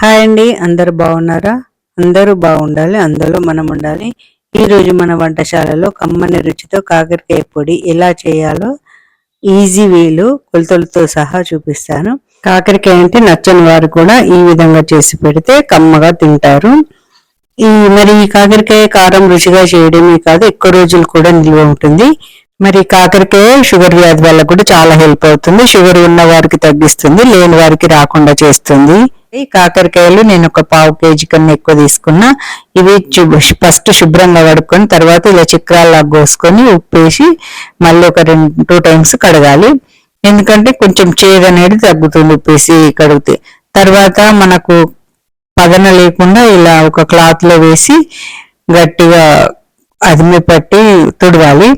Hi అండి అందరు బాగున్నారా? అందరూ బాగుండాలి అందులో మనం ఉండాలి. ఈరోజు మన వంటశాలలో కమ్మని రుచితో కాకరకాయ పొడి ఎలా చేయాలో ఈజీ వీలు కొలతలతో సహా చూపిస్తాను. కాకరకాయ అంటే నచ్చని వారు కూడా ఈ విధంగా చేసి పెడితే కమ్మగా తింటారు. ఈ మరి ఈ కాకరకాయ కారం రుచిగా చేయడమే కాదు ఎక్కువ రోజులు కూడా నిల్వ ఉంటుంది. మరి కాకరకాయ షుగర్ వ్యాధి వల్ల కూడా చాలా హెల్ప్ అవుతుంది. షుగర్ ఉన్న వారికి తగ్గిస్తుంది లేని వారికి రాకుండా చేస్తుంది. ఈ కాకరకాయలు నేను ఒక పావు కేజీ కన్నా ఎక్కువ తీసుకున్నా. ఇవి ఫస్ట్ శుభ్రంగా కడుక్కొని తర్వాత ఇలా చిక్రాల్లా కోసుకొని ఉప్పు వేసి మళ్ళీ ఒక రెండు టూ టైమ్స్ కడగాలి. ఎందుకంటే కొంచెం చేదు అనేది తగ్గుతుంది ఉప్పేసి కడిగితే. తర్వాత మనకు పదన లేకుండా ఇలా ఒక క్లాత్లో వేసి గట్టిగా అదిమి పట్టి తుడవాలి.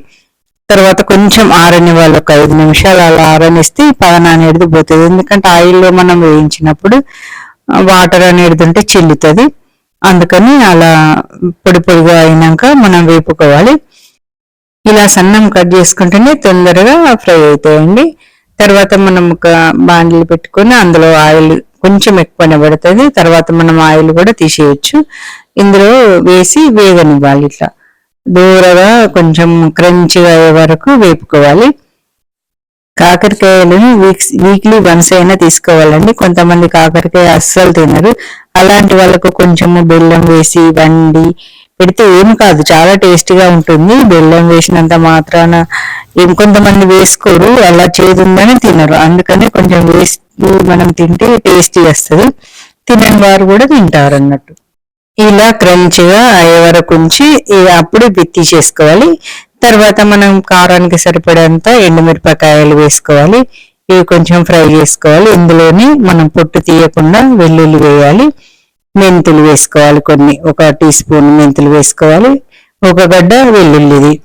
తర్వాత కొంచెం ఆరనివ్వాలి. ఒక ఐదు నిమిషాలు అలా ఆరనిస్తే పదన అనేది పోతుంది. ఎందుకంటే ఆయిల్లో మనం వేయించినప్పుడు వాటర్ అనేది ఉంటే చిల్లుతుంది. అందుకని అలా పొడి పొడిగా అయినాక మనం వేపుకోవాలి. ఇలా సన్నం కట్ చేసుకుంటేనే తొందరగా ఫ్రై అవుతాయండి. తర్వాత మనం ఒక బాండిలు పెట్టుకొని అందులో ఆయిల్ కొంచెం ఎక్కువనే పడుతుంది. తర్వాత మనం ఆయిల్ కూడా తీసేయచ్చు. ఇందులో వేసి వేగనివ్వాలి ఇట్లా. దూరగా కొంచెం క్రంచిగా అయ్యే వరకు వేపుకోవాలి. కాకరకాయలను వీక్స్ వీక్లీ వన్స్ అయినా తీసుకోవాలండి. కొంతమంది కాకరకాయ అస్సలు తినరు. అలాంటి వాళ్ళకు కొంచెము బెల్లం వేసి వండి పెడితే ఏం కాదు చాలా టేస్టీగా ఉంటుంది. బెల్లం వేసినంత మాత్రాన ఏం కొంతమంది వేసుకోరు అలా చేదుందని తినరు. అందుకని కొంచెం వేసి మనం తింటే టేస్టీ వస్తుంది. తినని వారు కూడా తింటారు అన్నట్టు ఇలా క్రంచిగా అయ్యే వరకు ఉంచి అప్పుడు బిత్తి చేసుకోవాలి. తర్వాత మనం కారానికి సరిపడేంత ఎండుమిరపకాయలు వేసుకోవాలి. ఇవి కొంచెం ఫ్రై చేసుకోవాలి. ఇందులోనే మనం పొట్టు తీయకుండా వెల్లుల్లి వేయాలి. మెంతులు వేసుకోవాలి కొన్ని. ఒక టీ స్పూన్ మెంతులు వేసుకోవాలి. ఒక గడ్డ వెల్లుల్లిది.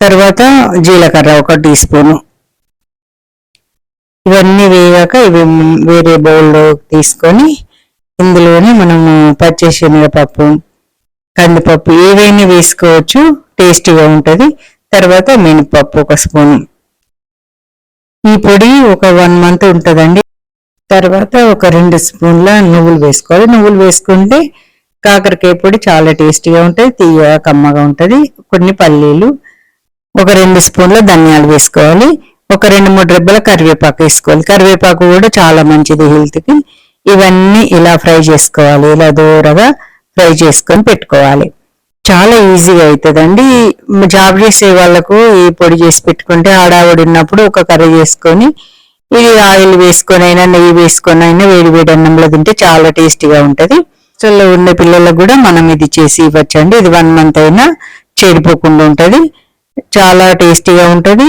తర్వాత జీలకర్ర ఒక టీ స్పూను. ఇవన్నీ వేయాక ఇవి వేరే బౌల్లో తీసుకొని ఇందులోనే మనము పచ్చి శనగపప్పు కందిపప్పు ఏవైనా వేసుకోవచ్చు. టేస్టీగా ఉంటుంది. తర్వాత మినపప్పు ఒక స్పూన్. ఈ పొడి ఒక వన్ మంత్ ఉంటుందండి. తర్వాత ఒక రెండు స్పూన్ల నువ్వులు వేసుకోవాలి. నువ్వులు వేసుకుంటే కాకరకాయ పొడి చాలా టేస్టీగా ఉంటుంది తీయగా కమ్మగా ఉంటుంది. కొన్ని పల్లీలు ఒక రెండు స్పూన్ల ధనియాలు వేసుకోవాలి. ఒక రెండు మూడు రెబ్బల కరివేపాకు వేసుకోవాలి. కరివేపాకు కూడా చాలా మంచిది హెల్త్కి ఇవన్నీ ఇలా ఫ్రై చేసుకోవాలి. ఇలా దూరగా ఫ్రై చేసుకొని పెట్టుకోవాలి. చాలా ఈజీగా అవుతుందండి జాబ్ చేసే వాళ్ళకు ఈ పొడి చేసి పెట్టుకుంటే ఆడావిడి ఉన్నప్పుడు ఒక కర్రీ చేసుకొని ఇది ఆయిల్ వేసుకొని అయినా నెయ్యి వేసుకొని అయినా వేడి వేడి అన్నంలో తింటే చాలా టేస్టీగా ఉంటుంది. అసలు ఉన్న పిల్లలకు కూడా మనం ఇది చేసి ఇవ్వచ్చండి. ఇది వన్ మంత్ అయినా చెడిపోకుండా ఉంటుంది. చాలా టేస్టీగా ఉంటుంది.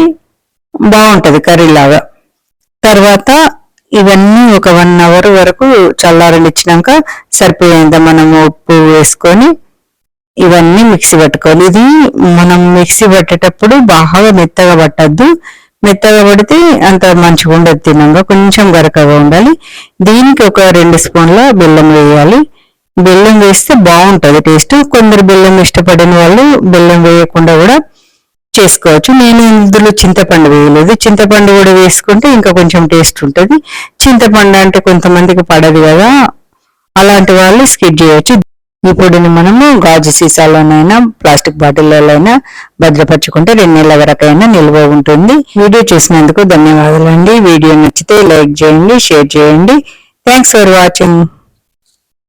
బాగుంటుంది కర్రీ లాగా తర్వాత ఇవన్నీ ఒక వన్ అవర్ వరకు చల్లారనిచ్చినాక సరిపోయేంత మనము ఉప్పు వేసుకొని ఇవన్నీ మిక్సీ పట్టుకోవాలి. ఇది మనం మిక్సీ పట్టేటప్పుడు బాగా మెత్తగా పట్టద్దు. మెత్తగా పడితే అంత మంచిగా ఉండదు తినంగా కొంచెం గరకగా ఉండాలి. దీనికి ఒక రెండు స్పూన్ల బెల్లం వేయాలి. బెల్లం వేస్తే బాగుంటుంది టేస్ట్. కొందరు బెల్లం ఇష్టపడిన వాళ్ళు బెల్లం వేయకుండా కూడా చేసుకోవచ్చు. నేను ఇందులో చింతపండు వేయలేదు. చింతపండు కూడా వేసుకుంటే ఇంకా కొంచెం టేస్ట్ ఉంటుంది. చింతపండు అంటే కొంతమందికి పడదు కదా అలాంటి వాళ్ళు స్కిప్ చేయవచ్చు ఈ పొడిని మనము గాజు సీసాలోనైనా ప్లాస్టిక్ బాటిల్లోనైనా భద్రపరచుకుంటే రెండు నెలల వరకైనా నిల్వ ఉంటుంది. వీడియో చూసినందుకు ధన్యవాదాలండి. వీడియో నచ్చితే లైక్ చేయండి షేర్ చేయండి. Thanks for watching.